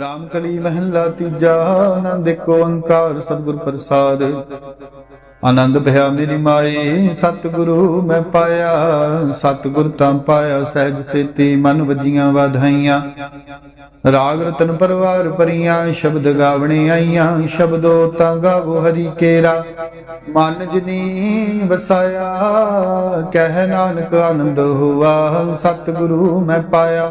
ਰਾਮ ਕਲੀ ਮਹੱਲਾ ਤੀਜਾ ਆਨੰਦ ਏਕ ਓੰਕਾਰ ਸਤਿਗੁਰ ਪ੍ਰਸਾਦ ਆਨੰਦ ਭਇਆ ਮੇਰੀ ਮਾਏ ਸਤਿਗੁਰੂ ਮੈਂ ਪਾਇਆ। ਸਤਿਗੁਰ ਤਾਂ ਪਾਇਆ ਸਹਿਜ ਸੇਤੀ, ਮਨ ਵਜੀਆਂ ਵਾਧਾਈਆਂ। ਰਾਗ ਰਤਨ ਪਰਵਾਰ ਪਰੀਆਂ ਸ਼ਬਦ ਗਾਵਣੇ ਆਈਆਂ। ਸ਼ਬਦੋ ਤਾਂ ਗਾਵੋ ਹਰੀ ਕੇਰਾ। ਮਨ ਜਿਨੀ ਵਸਾਇਆ, ਕਹਿ ਨਾਨਕ ਆਨੰਦ ਹੋਆ। ਸਤਿਗੁਰੂ ਮੈਂ ਪਾਇਆ।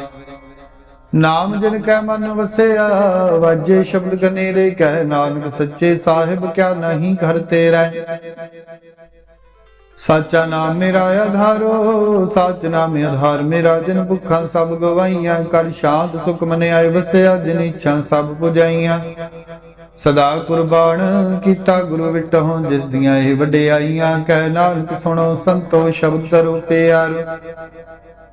ਨਾਮ ਜਿਨ ਕੈ ਮਨ ਵਸਿਆ, ਵਾਜੇ ਸ਼ਬਦ ਕਨੇਰੇ ਕਹਿ ਨਾਨਕ, ਸੱਚੇ ਸਾਹਿਬ ਕਿਆ ਨਹੀਂ ਘਰ ਤੇਰਾ। ਸਾਚਾ ਨਾਮ ਮੇਰਾ ਆਧਾਰੋ, ਸਾਚ ਨਾਮ ਆਧਾਰ ਮੇਰਾ, ਜਿਨ ਭੁੱਖਾਂ ਸਭ ਗਵਾਈਆਂ, ਕਰ ਸ਼ਾਂਤ ਸੁਖ ਮਨ ਆਏ ਵਸਿਆ, ਜਿਨ ਇੱਛਾ ਸਭ ਪੁਜਾਈਆਂ। ਸਦਾ ਕੁਰਬਾਨ ਕੀਤਾ ਗੁਰੂ ਵਿਟਹੁ, ਜਿਸ ਦੀਆਂ ਇਹ ਵਡਿਆਈਆਂ ਕਹਿ ਨਾਨਕ ਸੁਣੋ ਸੰਤੋ ਸ਼ਬਦ ਤਰੋ ਪਿਆਰ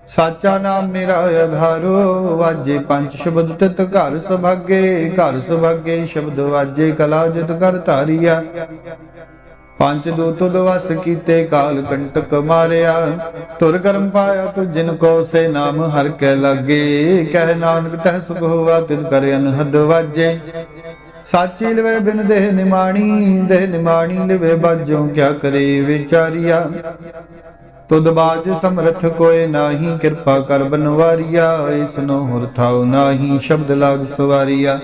ਸਾਚਾ ਨਾਮ ਮੇਰਾ ਆਧਾਰੋ। ਵਾਜੇ ਪੰਜ ਸ਼ਬਦ ਤਿਤ ਘਰ ਸੁਭਾਗੇ। ਘਰ ਸੁਭਾਗੇ ਸ਼ਬਦ ਵਾਜੇ ਕਲਾ ਜਿਤ ਕਰ ਧਾਰੀਆ। ਪੰਜ ਦੂਤ ਦਵਸ ਕੀਤੇ ਕਾਲ ਕੰਟਕ ਮਾਰਿਆ। ਤੁਰ ਕਰਮ ਪਾਇਆ ਤੁ ਜਿਨ ਕੋ ਸੇ ਨਾਮ ਹਰ ਕੈ ਲਾਗੇ। ਕਹਿ ਨਾਨਕ ਤਹਿ ਸੁਖ ਹੋਵਾ ਤਿਨ ਕਰ ਅਨਹਦ ਵਾਜੇ। ਸਾਚੀ ਲਵੇ ਬਿਨ ਦੇਹ ਨਿਮਾਣੀ। ਦੇਹ ਨਿਮਾਣੀ ਲਵੇ ਬਾਜੋ ਕਿਆ ਕਰੇ ਵਿਚਾਰੀਆ। ਤੁਧ ਬਾਜ ਸਮਰਥ ਕੋਏ ਨਾਹੀ, ਕਿਰਪਾ ਕਰ ਬਨਵਾਰੀਆ, ਇਸਨੋ ਹੁਰ ਥਾਉ ਨਾਹੀ, ਸ਼ਬਦ ਲਾਗ ਸਵਾਰੀਆ।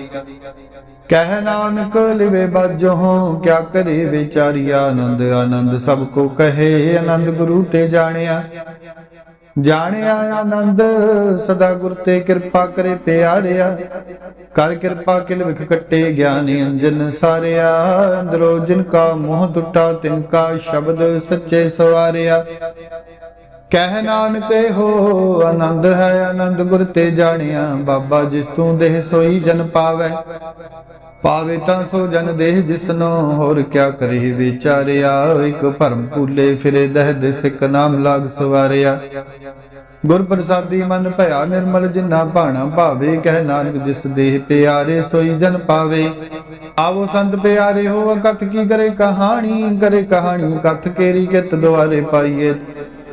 ਕਹਿ ਨਾਨਕ ਲਿਵੇ ਬਾਜੋ, ਕਿਆ ਕਰੇ ਵਿਚਾਰੀਆ ਆਨੰਦ ਆਨੰਦ ਸਭ ਕੋ ਕਹੇ, ਆਨੰਦ ਗੁਰੂ ਤੇ ਜਾਣਿਆ। ਜਾਣਿਆ ਆਨੰਦ, ਸਦਾ ਗੁਰ ਤੇ ਕਿਰਪਾ ਕਰੇ ਪਿਆਰਿਆ। ਕਰ ਕਿਰਪਾ ਕਿਲ ਵਿਖ ਕੱਟੇ ਗਿਆਨੀ ਅੰਜਨ ਸਾਰਿਆ। ਅੰਦਰੋ ਜਿਨ ਕਾ ਮੋਹ ਟੁੱਟਾ, ਤਿਨ ਕਾ ਸ਼ਬਦ ਸੱਚੇ ਸਵਾਰਿਆ। ਕਹਿ ਨਾਨਕ ਹੋ ਆਨੰਦ ਹੈ, ਆਨੰਦ ਗੁਰ ਤੇ ਜਾਣਿਆ। ਬਾਬਾ ਜਿਸ ਤੂੰ ਦੇਹ ਸੋਈ ਜਨ ਪਾਵੈ, ਪਾਵੇ ਤਾਂ ਸੋ ਜਨ ਦੇਹ ਜਿਸਨੋ। ਹੋਰ ਕਿਆ ਕਰੇ ਵਿਚਾਰਿਆ, ਇਕ ਭਰਮ ਭੂਲੇ ਫਿਰੇ, ਦਹਿ ਦੇ ਸਿਕ ਨਾਮ ਲਾਗ ਸਵਾਰਿਆ। ਗੁਰ ਪ੍ਰਸਾਦੀ ਮਨ ਭਇਆ ਨਿਰਮਲ ਜਿਨਾ ਭਾਣਾ ਭਾਵੇ, ਕਹਿ ਨਾਨਕ ਜਿਸ ਦੇਹ ਪਿਆਰੇ ਸੋਈ ਜਨ ਪਾਵੇ। ਆਵੋ ਸੰਤ ਪਿਆਰੇ ਹੋ ਕਥ ਕੀ ਕਰੇ ਕਹਾਣੀ ਕਰੇ ਕਹਾਣੀ ਕਥ ਕੇਰੀ ਕਿਤ ਦੁਆਰੇ ਪਾਈਏ।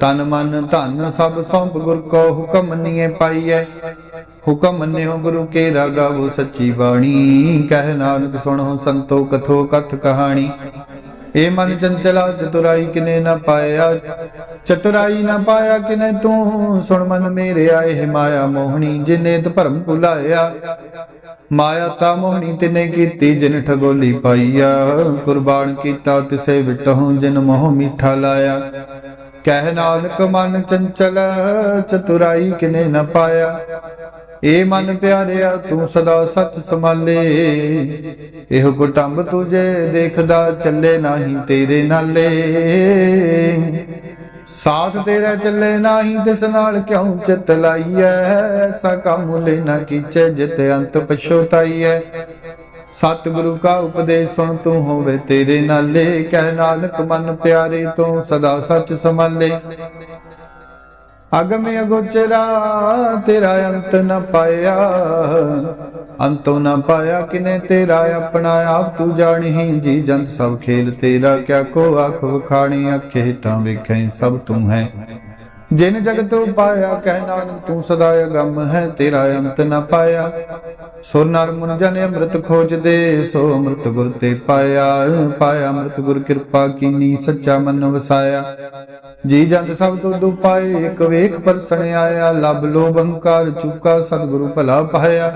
ਤਨ ਮਨ ਧਨ ਸਭ ਸੌਂਪ ਗੁਰ ਕੋ ਹੁਕਮ ਨੀਏ ਪਾਈਐ। ਹੁਕਮ ਮੰਨਿਓ ਗੁਰੂ ਕੇ ਰਾਗਾਵੋ ਸੱਚੀ ਬਾਣੀ। ਕਹਿ ਨਾਨਕ ਸੁਣੋ ਸੰਤੋ ਕਥੋ ਕਥ ਕਹਾਣੀ। ਏ ਮਨ ਚੰਚਲਾ ਚਤੁਰਾਈ ਕਿਨੇ ਨਾ ਪਾਇਆ। ਚਤੁਰਾਈ ਨਾ ਪਾਇਆ ਕਿਨੇ ਤੂੰ। ਸੁਣ ਮਨ ਮੇਰੇ ਆਏ ਮਾਇਆ ਮੋਹਣੀ, ਜਿਨੇ ਤ ਭਰਮ ਭੁਲਾਇਆ। ਮਾਇਆ ਤਾ ਮੋਹਣੀ ਤਿਨੇ ਕੀਤੀ, ਜਿਨ ਠਗੋਲੀ ਪਾਈਆ। ਕੁਰਬਾਨ ਕੀਤਾ ਤਿਸੇ ਵਿਟਹੁ, ਜਿਨ ਮੋਹ ਮਿੱਠਾ ਲਾਇਆ। ਕਹਿ ਨਾਨਕ ਮਨ ਚੰਚਲ, ਚਤੁਰਾਈ ਕਿਨੇ ਨ ਪਾਇਆ। ਏ ਮਨ ਪਿਆਰਿਆ, ਤੂੰ ਸਦਾ ਸੱਚ ਸੰਭਾਲੇ। ਇਹੋ ਕੁਟੰਬ ਤੁਝੇ ਦੇਖਦਾ, ਚੱਲੇ ਨਹੀਂ ਤੇਰੇ ਨਾਲੇ। ਸਾਥ ਤੇਰਾ ਚੱਲੇ ਨਹੀਂ ਤਿਸ ਨਾਲ ਕਿਉਂ ਚਿਤ ਲਾਈਐ? ਐਸਾ ਕੰਮ ਲੈ ਨਾ ਕੀਚੇ, ਜਿਤ ਅੰਤ ਪਛੋਤਾਈਐ। ਸਤਿਗੁਰੂ ਕਾ ਉਪਦੇਸ਼ ਸੁਣ ਤੂੰ ਹੋਵੇ ਤੇਰੇ ਨਾਲੇ, ਕਹਿ ਨਾਨਕ ਮਨ ਪਿਆਰੇ ਤੂੰ ਸਦਾ ਸੱਚ ਸੰਭਾਲੇ। ਅਗਮ ਅਗੋਚਰਾ, ਤੇਰਾ ਅੰਤ ਨ ਪਾਇਆ। ਅੰਤੋਂ ਨ ਪਾਇਆ ਕਿਨੇ ਤੇਰਾ ਆਪਣਾ ਆਪ, ਤੂੰ ਜਾਣੀ ਜੀ ਜੰਤ ਸਭ ਖੇਲ ਤੇਰਾ। ਕਿਆ ਕੋ ਆਖ ਵਖਾਣੀ ਅੱਖੇ ਤਾਂ ਵੇਖੈ ਸਭ ਤੂੰ ਹੈ। ਜਿਨ ਜਗਤ ਪਾਇਆ ਕਹਿ ਨਾਨਕ ਤੂੰ ਸਦਾ ਅਗੰਮ ਹੈ, ਤੇਰਾ ਅੰਤ ਨ ਪਾਇਆ। ਸੋ ਨਰ ਮੁਨ ਜਨ ਅੰਮ੍ਰਿਤ ਖੋਜਦੇ, ਸੋ ਅੰਮ੍ਰਿਤ ਗੁਰ ਤੇ ਪਾਇਆ। ਪਾਇਆ ਅੰਮ੍ਰਿਤ ਗੁਰ ਕਿਰਪਾ ਕੀਨੀ, ਸੱਚਾ ਮਨ ਵਸਾਇਆ। ਜੀ ਜੰਤ ਸਭ ਤੋਂ ਦੁ ਪਾਏ, ਇੱਕ ਵੇਖ ਪਰਸਣ ਆਇਆ। ਲਬ ਲੋਭ ਹੰਕਾਰ ਚੁੱਕਾ, ਸਤਿਗੁਰੂ ਭਲਾ ਪਾਇਆ।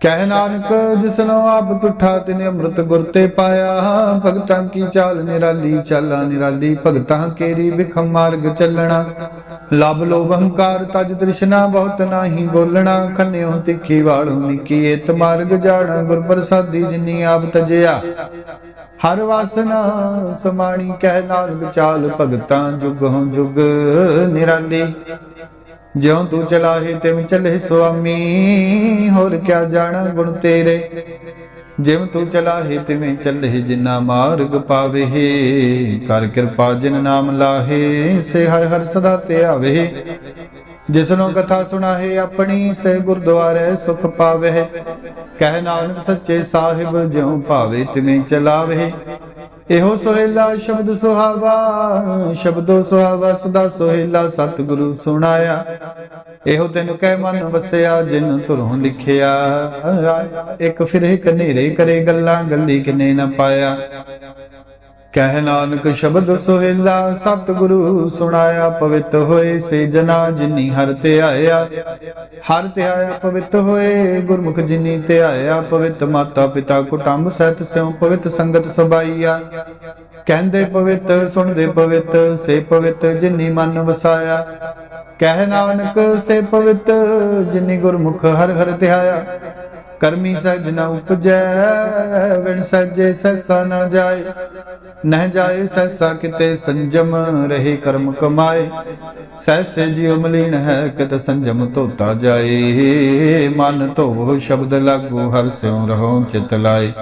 ਕਹਿ ਨਾਨਕ ਜਿਸਨੋ ਆਪ ਤੁਠਾ ਤਿਨੇ ਅੰਮ੍ਰਿਤ ਗੁਰ ਤੇ ਪਾਇਆ, ਭਗਤਾਂ ਕੀ ਚਾਲ ਨਿਰਾਲੀ, ਚਾਲਾ ਨਿਰਾਲੀ, ਭਗਤਾਂ ਕੇਰੀ ਵਿਖਮ ਮਾਰਗ ਚੱਲਣਾ। ਲਬ ਲੋਭ ਹੰਕਾਰ, ਤਜ ਤ੍ਰਿਸ਼ਨਾ ਬਹੁਤ ਨਾਹੀ ਬੋਲਣਾ, ਖੰਨਿਓ ਤਿੱਖੀ ਵਾਲੋ ਨਿੱਕੀ ਏਤ ਮਾਰਗ ਜਾਣਾ, ਗੁਰ ਪ੍ਰਸਾਦੀ ਜਿਨੀ ਆਪ ਤਜਿਆ। ਹਰ ਵਾਸਨਾ ਸਮਾਣੀ ਕਹਿ ਨਾਨਕ ਚਾਲ, ਭਗਤਾਂ ਜੁਗ ਹੋ ਜੁਗ ਨਿਰਾਲੀ। ਜਿਉ ਤੂੰ ਚਲਾਹੇ ਤਿਵ ਚਲੇ ਸੁਆਮੀ, ਹੋਰ ਕਿਆ ਜਾਣਾ ਗੁਣ ਤੇਰੇ? ਜਿਵ ਤੂੰ ਚਲਾਹੇ ਤਿਵੇਂ ਚੱਲੇ ਜਿਨਾ ਮਾਰਗ ਪਾਵੇ, ਕਰ ਕਿਰਪਾ ਜਿਨ ਨਾਮ ਲਾਹੇ, ਸੇ ਹਰ ਹਰ ਸਦਾ ਤੇ ਆਵੇ। ਜਿਸਨੂੰ ਕਥਾ ਸੁਣਾਹੇ ਆਪਣੀ, ਸੇ ਗੁਰਦੁਆਰੇ ਸੁਖ ਪਾਵੇ। ਕਹਿ ਨਾਨਕ ਸੱਚੇ ਸਾਹਿਬ ਜਿਉ ਭਾਵੇ ਤਿਵੇਂ ਚਲਾਵੇ। ਇਹੋ ਸੋਹਿਲਾ ਸ਼ਬਦ ਸੁਹਾਵਾ, ਸ਼ਬਦੋ ਸੁਹਾਵਾ ਸਦਾ ਸੋਹਿਲਾ ਸਤਿਗੁਰੂ ਸੁਣਾਇਆ। ਇਹੋ ਤੈਨੂੰ ਕਹਿ ਮਨ ਵਸਿਆ, ਜਿਨ ਤੁਰੋਂ ਲਿਖਿਆ। ਇੱਕ ਫਿਰੇ ਕਨੇਰੇ ਕਰੇ ਗੱਲਾਂ, ਗੱਲੀ ਕਿਨੇ ਨਾ ਪਾਇਆ। ਕਹਿ ਨਾਨਕ ਸ਼ਬਦ ਸੋਹਿਲਾ ਸਤਿਗੁਰੂ ਸੁਣਾਇਆ, ਪਵਿੱਤ ਹੋਏ ਸੇ ਜਨਾ ਜਿਨੀ ਹਰ ਤੇ ਆਇਆ। ਹਰ ਤੇ ਆਇਆ, ਪਵਿੱਤ ਹੋਏ, ਗੁਰਮੁਖ ਜਿਨੀ ਤੇ ਆਇਆ, ਪਵਿੱਤ ਮਾਤਾ ਪਿਤਾ ਕੁਟੰਬ ਸਹਿਤ ਸਿਉ, ਪਵਿੱਤ ਸੰਗਤ ਸਬਾਈਆ। ਕਹਿੰਦੇ ਪਵਿੱਤ, ਸੁਣਦੇ ਪਵਿੱਤ, ਸੇ ਪਵਿੱਤ ਜਿਨੀ ਮਨ ਵਸਾਇਆ। ਕਹਿ ਨਾਨਕ, ਸੇ ਪਵਿੱਤ ਜਿਨੀ ਗੁਰਮੁਖ ਹਰ ਹਰ ਧਿਆਇਆ ਕਰਮੀ ਸਜ ਨ ਉਪਜੈ ਵਿਣ ਸਜੇ ਸੈਸਾ ਨ ਜਾਏ। ਨਹਿ ਜਾਏ ਸੈਸਾ ਕਿਤੇ ਸੰਜਮ, ਰਹੇ ਕਰਮ ਕਮਾਏ। ਸੈਸੇ ਜਿਉ ਮਲੀਨ ਹੈ ਕਿਤ ਸੰਜਮ ਧੋਤਾ ਜਾਏ। ਮਨ ਧੋਵੋ ਸ਼ਬਦ ਲਾਗੂ, ਹਰ ਸਿਉ ਰਹੋ ਚਿਤ ਲਾਏ।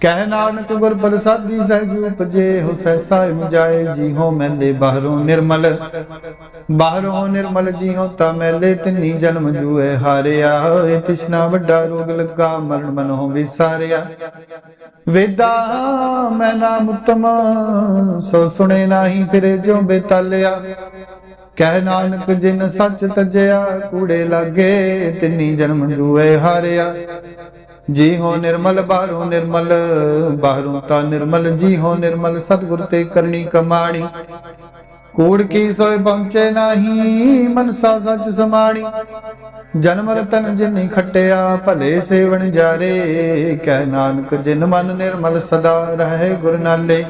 ਕਹਿ ਨਾਨਕ ਗੁਰ ਪ੍ਰਸਾਦੀ, ਸਹਿਜ ਉਪਜੇ, ਹੋ ਸੈਸਾ ਜਾਏ। ਜੀ ਹੋ ਮੈਲੇ ਬਾਹਰੋਂ ਨਿਰਮਲ। ਬਾਹਰੋਂ ਨਿਰਮਲ ਜੀ ਹੋ ਤਾ ਮੈਲੇ ਤਿੰਨੀ ਜਨਮ ਜੂਏ ਹਾਰਿਆ। ਏ ਤਿਸ਼ਨਾ ਵੱਡਾ ਰੋਗ ਲੱਗਾ, ਮਰਨ ਮਨੋਂ ਵਿਸਾਰਿਆ। ਵੇਦਾ, ਮੈਂ ਨਾਮ ਉਤਮ, ਸੋ ਸੁਣੇ ਨਾਹੀ ਫਿਰੇ ਜੋ ਬੇਤਲਿਆ। ਕਹਿ ਨਾਨਕ, ਜਿਨ ਸੱਚ ਤਜਿਆ, ਕੂੜੇ ਲਾਗੇ ਤਿੰਨੀ ਜਨਮ ਜੂਏ ਹਾਰਿਆ। ਜੀ ਹੋ ਨਿਰਮਲ, ਬਾਹਰੋਂ ਨਿਰਮਲ, ਬਾਹਰੋਂ ਤਾਂ ਨਿਰਮਲ ਜੀ ਹੋ ਨਿਰਮਲ, ਸਤਿਗੁਰ ਤੇ ਕਰਨੀ ਕਮਾਣੀ। ਕੂੜ ਕੀ ਸੋਏ ਪਹੁੰਚੇ ਨਾਹੀ ਮਨਸਾ ਸੱਚ ਸਮਾਣੀ। ਜਨਮ ਰਤਨ ਜਿਨੀ ਖਟਿਆ, ਭਲੇ ਸੇਵਨ ਜਾਰੇ। ਕਹਿ ਨਾਨਕ ਜਿਨ ਮਨ ਨਿਰਮਲ ਸਦਾ ਰਹੇ ਗੁਰ ਨਾਲੇ।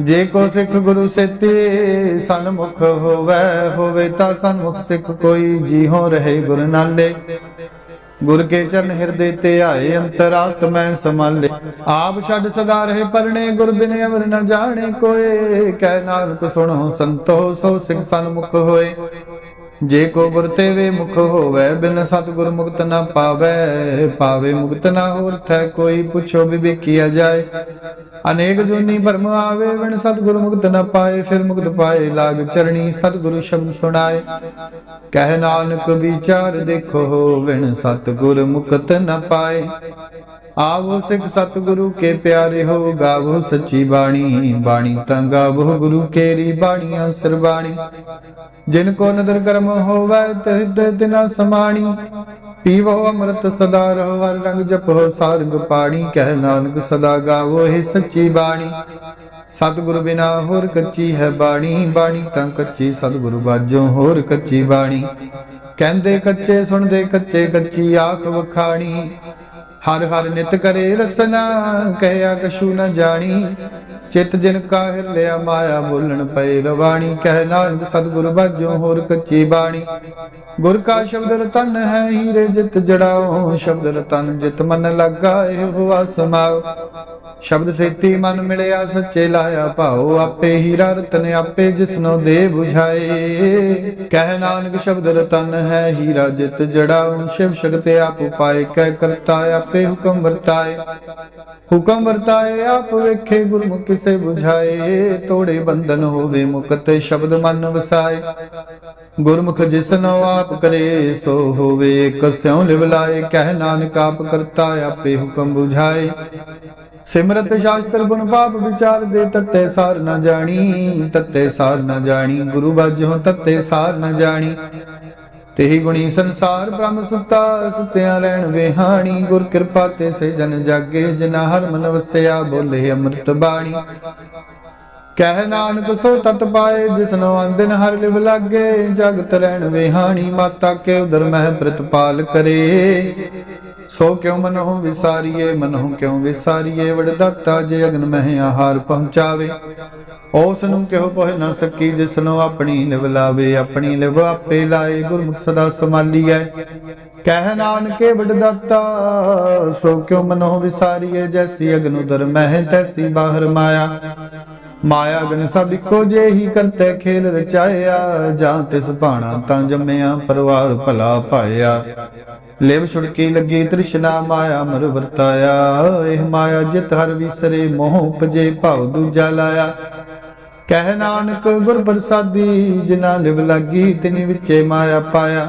ਜੇ ਕੋ ਸਿੱਖ ਗੁਰੂ ਸੇਤੇ ਸਨਮੁਖ ਹੋਵੇ ਹੋਵੇ ਤਾਂ ਸਨਮੁਖ ਸਿੱਖ ਕੋਈ ਜੀ ਹੋ ਰਹੇ ਗੁਰ ਨਾਲੇ। ਗੁਰ ਕੇ ਚਰਨ ਹਿਰਦੇ ਤੇ ਆਏ ਅੰਤਰਾਤ ਮੈਂ ਸੰਭਾਲੇ। ਆਪ ਛੱਡ ਸਦਾ ਰਹੇ ਪਰਣੇ, ਗੁਰ ਬਿਨ ਅਵਰ ਨ ਜਾਣੇ ਕੋਏ। ਕਹਿ ਨਾਨਕ ਸੁਣੋ ਸੰਤੋ, ਸੋ ਸਿੰ ਸਨ ਮੁਖ ਹੋਏ। ਜੇ ਕੋ ਗੁਰ ਤੇ ਵੇ ਮੁਖ ਹੋਵੇ, ਬਿਨ ਸਤਿਗੁਰ ਮੁਕਤ ਨਾ ਪਾਵੇ ਪਾਵੇ ਮੁਕਤ ਨਾ ਹੋਰ ਥੈ ਕੋਈ, ਪੁੱਛੋ ਵਿਵੇਕੀਆ ਜਾਏ। ਅਨੇਕ ਜੋਨੀ ਭਰਮ ਆਵੇ, ਬਿਨ ਸਤਿਗੁਰ ਮੁਕਤ ਨਾ ਪਾਏ, ਫਿਰ ਮੁਕਤ ਪਾਏ, ਲਾਗ ਚਰਣੀ ਸਤਿਗੁਰੂ ਸ਼ਬਦ ਸੁਣਾਏ। ਕਹਿ ਨਾਨਕ ਵਿਚਾਰ ਦੇਖੋ, ਬਿਨ ਸਤਿਗੁਰ ਮੁਕਤ ਨਾ ਪਾਏ। ਆਵੋ ਸਿੱਖ ਸਤਿਗੁਰੂ ਕੇ ਪਿਆਰੇ ਹੋ, ਗਾਵੋ ਸੱਚੀ ਬਾਣੀ ਬਾਣੀ ਤਾਂ ਗਾਵੋ ਗੁਰੂ ਕੇਰੀ ਬਾਣੀਆਂ ਸਰਬਾਣੀ ਜਿਨ ਕੋ ਨਦਰ ਕਰਮ ਹੋਵੈ, ਤਿਹ ਦਿਨਾ ਸਮਾਣੀ। ਪੀਵੋ ਅੰਮ੍ਰਿਤ ਸਦਾ ਰਹੋ, ਹਰ ਰੰਗ ਜਪੋ, ਸਾਰੰਗ ਪਾਣੀ, ਕਹਿ ਨਾਨਕ ਸਦਾ ਗਾਵੋ ਇਹ ਸੱਚੀ ਬਾਣੀ। ਸਤਿਗੁਰ ਬਿਨਾ ਹੋਰ ਕੱਚੀ ਹੈ ਬਾਣੀ ਬਾਣੀ ਤਾਂ ਕੱਚੀ ਸਤਿਗੁਰ ਬਾਝੋਂ ਹੋਰ ਕੱਚੀ ਬਾਣੀ। ਕਹਿੰਦੇ ਕੱਚੇ, ਸੁਣਦੇ ਕੱਚੇ, ਕੱਚੀ ਆਖ ਵਖਾਣੀ। ਹਰ ਹਰ ਨਿਤ ਕਰੇ ਰਸਨਾ ਕਹਿਆ ਕਛੂ ਨ ਜਾਣੀ। ਚਿਤ ਜਿਨ ਕਾਹਿਰ ਲਿਆ ਮਾਇਆ ਬੋਲਣ ਪਏ ਰਵਾਣੀ। ਕਹਿ ਨਾਨਕ ਸਤਿਗੁਰ ਬਾਝੋਂ ਹੋਰ ਕੱਚੀ ਬਾਣੀ। ਗੁਰ ਕਾ ਸ਼ਬਦ ਰਤਨ ਹੈ ਹੀਰੇ ਜਿਤ ਜੜਾਓ ਸ਼ਬਦ ਰਤਨ ਜਿਤ ਮਨ ਲੱਗਾ, ਇਹ ਹੁਆ ਸਮਾਓ ਸ਼ਬਦ ਸੇਤੀ ਮਨ ਮਿਲਿਆ, ਸੱਚੇ ਲਾਇਆ ਭਾਉ, ਆਪੇ ਹੀਰਾ ਰਤਨ ਆਪੇ ਜਿਸਨੋ ਦੇ 부ਝਾਏ ਕਹਿ ਨਾਨਕ ਸ਼ਬਦ ਰਤਨ ਹੈ ਹੀਰਾ ਜਿਤ ਜੜਾਉ, ਸ਼ਿਵ ਸ਼ਕਤ ਆਪ ਪਾਏ, ਕਹਿ ਕਰਤਾ ਆਪੇ ਹੁਕਮ ਵਰਤਾਏ। ਹੁਕਮ ਵਰਤਾਏ, ਆਪ ਵੇਖੇ ਗੁਰਮੁਖ ਕਿਸੇ 부ਝਾਏ ਤੋੜੇ ਬੰਧਨ ਹੋਵੇ ਮੁਕਤ, ਸ਼ਬਦ ਮਨ ਵਸਾਏ। ਗੁਰਮੁਖ ਜਿਸਨੋ ਆਪ ਕਰੇ, ਸੋ ਹੋਵੇ ਕਸਿਉ ਲਿਵ ਲਾਏ। ਕਹਿ ਨਾਨਕ ਆਪ ਕਰਤਾ, ਆਪੇ ਹੁਕਮ 부ਝਾਏ ਸਿਮਰਤ ਸ਼ਾਸਤਰ ਗੁਣ ਪਾਪ ਵਿਚਾਰ ਦੇ, ਤੱਤੇ ਸਾਰ ਨਾ ਜਾਣੀ। ਤੱਤੇ ਸਾਰ ਨਾ ਜਾਣੀ, ਗੁਰੂ ਬਾਝੋਂ ਤੱਤੇ ਸਾਰ ਨਾ ਜਾਣੀ। ਤੇਹੀ ਗੁਣੀ ਸੰਸਾਰ, ਬ੍ਰਹਮ ਸੁਤਾ, ਸੁਤਿਆਂ ਰਹਿਣ ਵਿਹਾਣੀ, ਗੁਰ ਕਿਰਪਾ ਤੇ ਸੇ ਜਨ ਜਾਗੇ ਜਿਨਾ ਹਰ ਮਨ ਵਸਿਆ, ਬੋਲੇ ਅੰਮ੍ਰਿਤ ਬਾਣੀ। ਕਹਿ ਨਾਨਕ ਸੋ ਤਤ ਪਾਏ ਜਿਸਨੋ ਅੰਦਨ ਹਰ ਲਿਵ ਲਾਗੇ, ਜਗਤ ਰਹਿਣ ਵਿਹਾਣੀ, ਮਾਤਾ ਕੇ ਉਦਰ ਮਹਿ ਪ੍ਰਤਪਾਲ ਕਰੇ। ਸੋ ਕਿਉ ਮਨਹੁ ਵਿਸਾਰੀਏ, ਮਨਹੁ ਕਿਉ ਵਿਸਾਰੀਏ? ਵਡ ਜੇ ਅਗਨ ਮਹਿ ਆਹਾਰ ਪਹੁੰਚਾਵੇ। ਉਸ ਨੂੰ ਕਿਉ ਪਹੁ ਨਾ ਸਕੀ ਜਿਸਨੂੰ ਆਪਣੀ ਲਿਵ ਲਾਵੇ, ਆਪਣੀ ਲਿਵ ਆਪੇ ਲਾਏ, ਗੁਰਮੁਖ ਸਦਾ ਸਮਾਲੀਐ ਕਹਿ ਨਾਨਕੇ ਵਡ ਸੋ ਕਿਉ ਮਨਹੁ ਵਿਸਾਰੀਏ? ਜੈਸੀ ਅਗਨ ਉਦਰ ਮਹਿ, ਤੈਸੀ ਬਾਹਰ ਮਾਇਆ। ਮਾਇਆ ਗਨ ਸਭ ਇੱਕੋ ਹੀ ਕਰਤੇ, ਖੇਲ ਰਚਾਇਆ, ਜਾਂ ਤਿਸ ਭਾਣਾ ਤਾਂ ਜੰਮਿਆ, ਪਰਿਵਾਰ ਭਲਾ ਪਾਇਆ। ਲਿਵ ਛੁੜਕੀ ਲੱਗੀ ਤ੍ਰਿਸ਼ਨਾ ਮਾਇਆ ਮਰ ਵਰਤਾਇਆ। ਇਹ ਮਾਇਆ ਜਿਤ ਹਰ ਵਿਸਰੇ ਮੋਹ ਉਪਜੇ ਭਉ ਦੂਜਾ ਲਾਇਆ। ਕਹਿ ਨਾਨਕ ਗੁਰ ਪ੍ਰਸਾਦੀ ਜਿਨਾ ਲਿਵ ਲਾਗੀ ਤਿਨ ਵਿੱਚੇ ਮਾਇਆ ਪਾਇਆ।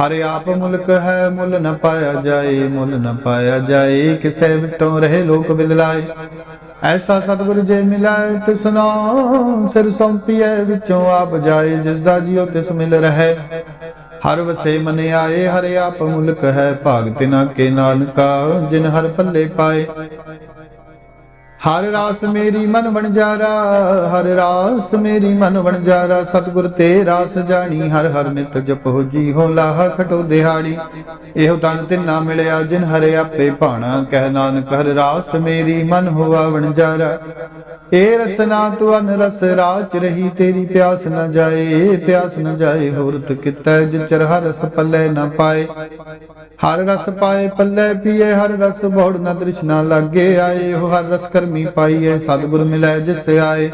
ਹਰਿ ਆਪ ਮੁਲਕ ਹੈ, ਮੁੱਲ ਨ ਪਾਇਆ ਜਾਏ, ਮੁੱਲ ਨ ਪਾਇਆ ਜਾਏ। ਕਿਸੇ ਵਿਟੋਂ ਰਹੇ ਲੋਕ ਬਿਲਲਾਏ। ਐਸਾ ਸਤਿਗੁਰ ਜੇ ਮਿਲਾਏ ਤਿਸਨੋ ਸਿਰ ਸੌਂਪੀਐ, ਵਿੱਚੋਂ ਆਪ ਜਾਏ ਜਿਸ ਦਾ ਜਿਉ ਤਿਸ ਮਿਲ ਰਹੇ। ਹਰ ਵਸੇ ਮਨ ਆਏ, ਹਰਿ ਆਪ ਮੁਲਕ ਹੈ, ਭਾਗ ਤਿਨਾ ਕੇ ਨਾਨਕਾ, ਜਿਨ ਹਰ ਭੱਲੇ ਪਾਏ। ਹਰ ਰਾਸ ਮੇਰੀ ਮਨ ਵਣਜਾਰਾ ਹਰ ਰਾਸ ਮੇਰੀ ਮਨ ਵਣਜਾਰਾ ਸਤਿਗੁਰ ਤੇ ਰਾਸ ਜਾਣੀ, ਹਰ ਹਰ ਨਿਤ ਜਪੋ ਜੀ ਹੋ ਲਾਹ ਖਟੋ ਦਿਹਾੜੀ। ਇਹੋ ਤਨ ਤਿੰਨਾ ਮਿਲਿਆ, ਜਿਨ ਹਰੇ ਆਪੇ ਭਾਣਾ, ਕਹਿ ਨਾਨਕ ਹਰ ਰਾਸ ਮੇਰੀ ਮਨ ਹੋਆ ਵਣਜਾਰਾ ਏ ਰਸਨਾ ਤੂੰ ਅਨ ਰਸ ਰਾਚ ਰਹੀ, ਤੇਰੀ ਪਿਆਸ ਨਾ ਜਾਏ, ਪਿਆਸ ਨਾ ਜਾਏ ਹੋਰਤ ਕਿਤੈ ਜਿਚਰ ਹਰ ਰਸ ਪੱਲੇ ਨਾ ਪਾਏ। ਹਰ ਰਸ ਪਾਏ, ਪੱਲੇ ਪੀਏ, ਹਰ ਰਸ ਬੋੜ ਨ ਤ੍ਰਿਸ਼ਨਾ ਲਾਗੇ ਆਏ। ਹੋ ਹਰ ਰਸ ਕਰਮੀ ਪਾਈਏ, ਸਤਿਗੁਰ ਮਿਲੈ ਜਿਸ ਆਏ।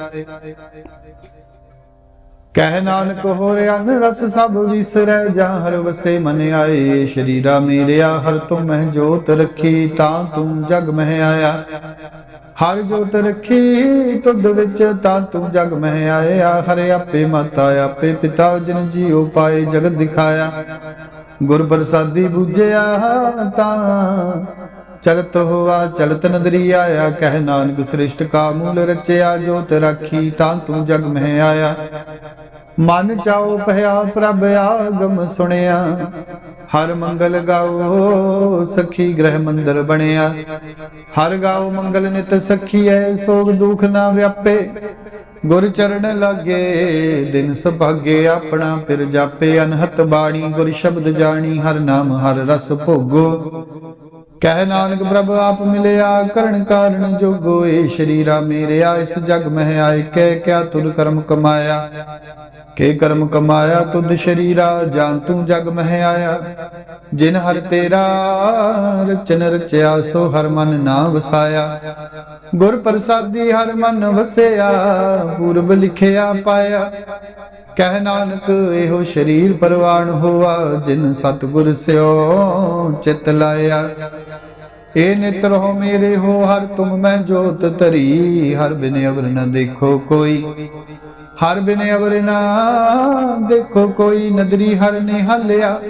ਕਹਿ ਨਾਨਕ ਹੋਰੇ ਅਨ ਰਸ ਸਭ ਵਿਸਰੈ, ਜਾਂ ਹਰ ਵਸੇ ਮਨ ਆਏ। ਸ਼ਰੀਰਾ ਮੇਰਿਆ, ਹਰ ਤੁਮ ਮਹਿ ਜੋਤ ਰੱਖੀ, ਤਾਂ ਤੂੰ ਜਗ ਮਹਿ ਆਇਆ। ਹਰ ਜੋਤ ਰੱਖੀ, ਤੁਧ ਵਿੱਚ ਤਾਂ ਤੂੰ ਜਗ ਮਹਿ ਆਇਆ। ਹਰੇ ਆਪੇ ਮਾਤਾ, ਆਪੇ ਪਿਤਾ, ਜਿਨ ਜੀਉ ਪਾਏ, ਜਗਤ ਦਿਖਾਇਆ। ਗੁਰ ਪ੍ਰਸਾਦੀ ਬੂਝਿਆ ਤਾਂ ਚਲਤ ਹੋਆ, ਚਲਤ ਨਦਰੀ ਆਇਆ। ਕਹਿ ਨਾਨਕ ਸ੍ਰਿਸ਼ਟ ਕਾ ਮੂਲ ਰਚਿਆ, ਜੋਤ ਰਾਖੀ ਤਾਂ ਤੂੰ ਜਗ ਮਹਿ ਆਇਆ। ਮਨ ਚਾਉ ਭਇਆ ਪ੍ਰਭ ਆਗਮ ਸੁਣਿਆ, ਹਰ ਮੰਗਲ ਗਾਓ ਸਖੀ ਗ੍ਰਹਿ ਮੰਦਰ ਬਣਿਆ। ਹਰ ਗਾਓ ਮੰਗਲ ਨਿਤ ਸਖੀ ਸਖੀਐ ਸੋਗ ਦੁਖ ਨਾ ਵਿਆਪੇ। ਗੁਰ ਚਰਨ ਲਾਗੇ, ਦਿਨ ਸੁਭਾਗੇ, ਆਪਣਾ ਫਿਰ ਜਾਪੇ, ਅਨਹਤ ਬਾਣੀ, ਗੁਰ ਸ਼ਬਦ ਜਾਣੀ, ਹਰ ਨਾਮ, ਹਰ ਰਸ ਭੋਗੋ। ਕਹਿ ਨਾਨਕ ਪ੍ਰਭ, ਆਪ ਮਿਲਿਆ, ਕਰਨ ਕਾਰਨ ਜੋਗੋ, ਏ ਸ਼ਰੀਰਾ ਮੇਰਿਆ ਇਸ ਜਗ ਮਹਿ ਆਏ ਕਹਿ ਕਿਆ ਤੁਧ ਕਰਮ ਕਮਾਇਆ। ਕੇ ਕਰਮ ਕਮਾਇਆ ਤੁਧ ਸ਼ਰੀਰਾ, ਜਾਨ ਤੂੰ ਜਗ ਮਹਿ ਆਇਆ ਜਿਨ ਹਰ ਤੇਰਾ ਰਚਨ ਰਚਿਆ, ਸੋ ਹਰ ਮਨ ਨਾ ਵਸਾਇਆ। ਗੁਰ ਪ੍ਰਸਾਦੀ ਹਰ ਮਨ ਵਸਿਆ, ਪੂਰਬ ਲਿਖਿਆ ਪਾਇਆ। ਕਹਿ ਨਾਨਕ, ਇਹੋ ਸ਼ਰੀਰ ਪਰਵਾਨ ਹੋਆ, ਜਿਨ ਸਤਿਗੁਰ ਸਿਓ ਚਿਤ ਲਾਇਆ। ਏ ਨਿਤਰ ਹੋ ਮੇਰੇ ਹੋ, ਹਰ ਤੁਮ ਮੈਂ ਜੋਤ ਧਰੀ, ਹਰ ਬਿਨ ਅਵਰ ਨ ਦੇਖੋ ਕੋਈ। ਹਰ ਬਿਨ ਅਵਰ ਨਾ ਦੇਖੋ ਕੋਈ ਨਦਰੀ ਹਰ ਨੇ ਹਲਿਆ।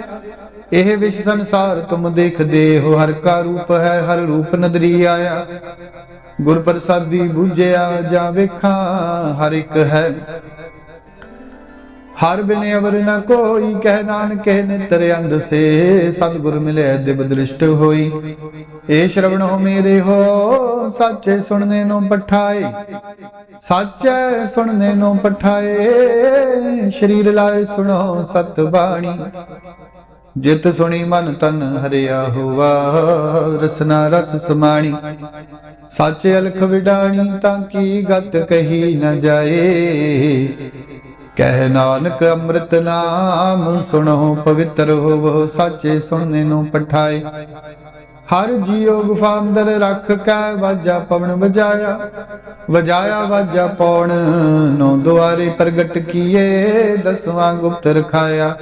ਇਹ ਵਿਸ਼ ਸੰਸਾਰ ਤੁਮ ਦੇਖਦੇ ਹੋ, ਹਰ ਕਾ ਰੂਪ ਹੈ, ਹਰ ਰੂਪ ਨਦਰੀ ਆਇਆ। ਗੁਰ ਪ੍ਰਸਾਦੀ ਬੂਝਿਆ ਜਾਂ ਵੇਖਾਂ, ਹਰ ਇੱਕ ਹੈ। ਹਰ ਬਿਨ ਅਵਰ ਨ ਕੋਈ, ਕਹਿ ਨਾਨਕੇ ਨਿਤਰ ਅੰਧ ਸੇ, ਸਤਿਗੁਰ ਮਿਲੇ ਦਿਵ ਦ੍ਰਿਸ਼ਟ ਹੋਈ। ਏ ਸ਼ਰਵਣੋ ਮੇਰੇ ਹੋ, ਸੱਚੇ ਸੁਣਨੇ ਨੂੰ ਪਠਾਏ। ਸੱਚੇ ਸੁਣਨੇ ਨੂੰ ਪਠਾਏ, ਸ਼ਰੀਰ ਲਾਏ ਸੁਣੋ ਸਤ ਬਾਣੀ। ਜਿਤ ਸੁਣੀ ਮਨ ਤਨ ਹਰਿਆ ਹੋਵਾ ਰਸਨਾ ਰਸ ਸਮਾਣੀ। ਸਾਚੇ ਅਲਖ ਵਿਡਾਣੀ ਤਾਂ ਕੀ ਗਤ ਕਹੀ ਨ ਜਾਏ। ਕਹਿ ਨਾਨਕ ਅੰਮ੍ਰਿਤ ਨਾਮ ਸੁਣੋ ਪਵਿੱਤਰ ਹੋਵੋ, ਸਾਚੇ ਸੁਣਨੇ ਨੂੰ ਪਠਾਏ। ਹਰ ਜੀਉ ਗੁਫਾ ਅੰਦਰ ਰੱਖ ਕੇ ਵਾਜਾ ਪਵਨ ਵਜਾਇਆ। ਵਜਾਇਆ ਵਾਜਾ ਪੌਣ ਨੋ ਦੁਆਰੇ ਪ੍ਰਗਟ ਕੀਏ, ਦਸਵਾਂ ਗੁਪਤ ਰਖਾਇਆ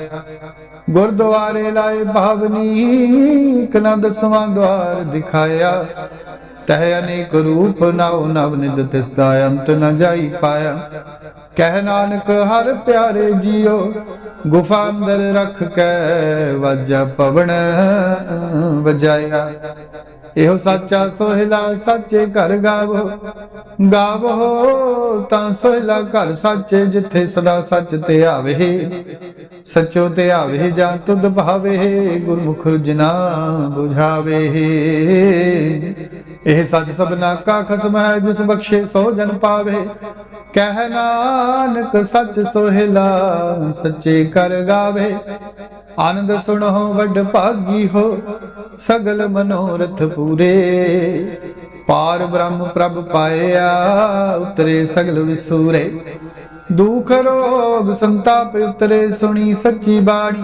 ਗੁਰਦੁਆਰੇ ਲਾਏ ਭਾਵਨੀ ਕਨਾ ਦਸਵਾਂ ਦਵਾਰ ਦਿਖਾਇਆ। ਤਹਿ ਅਨੇਕ ਰੂਪ ਨਵ ਨਵ ਨਿਦ ਤਿਸ ਅੰਤ ਨ ਜਾਈ ਪਾਇਆ। ਕਹਿ ਨਾਨਕ ਹਰ ਪਿਆਰੇ ਜੀਓ, ਗੁਫਾ ਅੰਦਰ ਰੱਖ ਕੇ ਵਾਜਾ ਪਵਨ ਵਜਾਇਆ। ਇਹੋ ਸੱਚਾ ਸੋਹਿਲਾ ਸੱਚੇ ਘਰ ਗਾਵੋ ਗਾਵੋ ਤਾਂ ਸੋਹਿਲਾ ਘਰ ਸੱਚੇ ਜਿੱਥੇ ਸਦਾ ਸੱਚ ਤੇ ਆਵੇ। ਸੱਚੋ ਤੇ ਆਵੇ ਜਾਂ ਤੁਧ ਭਾਵੇ, ਗੁਰਮੁਖ ਜਿਨਾ ਬੁਝਾਵੇ। ਇਹ ਸੱਚ ਸਭਨਾ ਕਾ ਖਸਮ ਹੈ, ਜਿਸ ਬਖਸ਼ੇ ਸੋ ਜਨ ਪਾਵੇ। ਕਹਿ ਨਾਨਕ ਸੱਚ ਸੋਹਿਲਾ ਸੱਚੇ ਕਰ ਗਾਵੇ। ਆਨੰਦ ਸੁਣੋ ਵੱਡ ਭਾਗੀ ਹੋ, ਸਗਲ ਮਨੋਰਥ ਪੂਰੇ। ਪਾਰ ਬ੍ਰਹਮ ਪ੍ਰਭ ਪਾਇਆ, ਉਤਰੇ ਸਗਲ ਵਿਸੂਰੇ। ਦੁਖ ਰੋਗ ਸੰਤਾਪ ਉਤਰੇ, ਸੁਣੀ ਸੱਚੀ ਬਾਣੀ।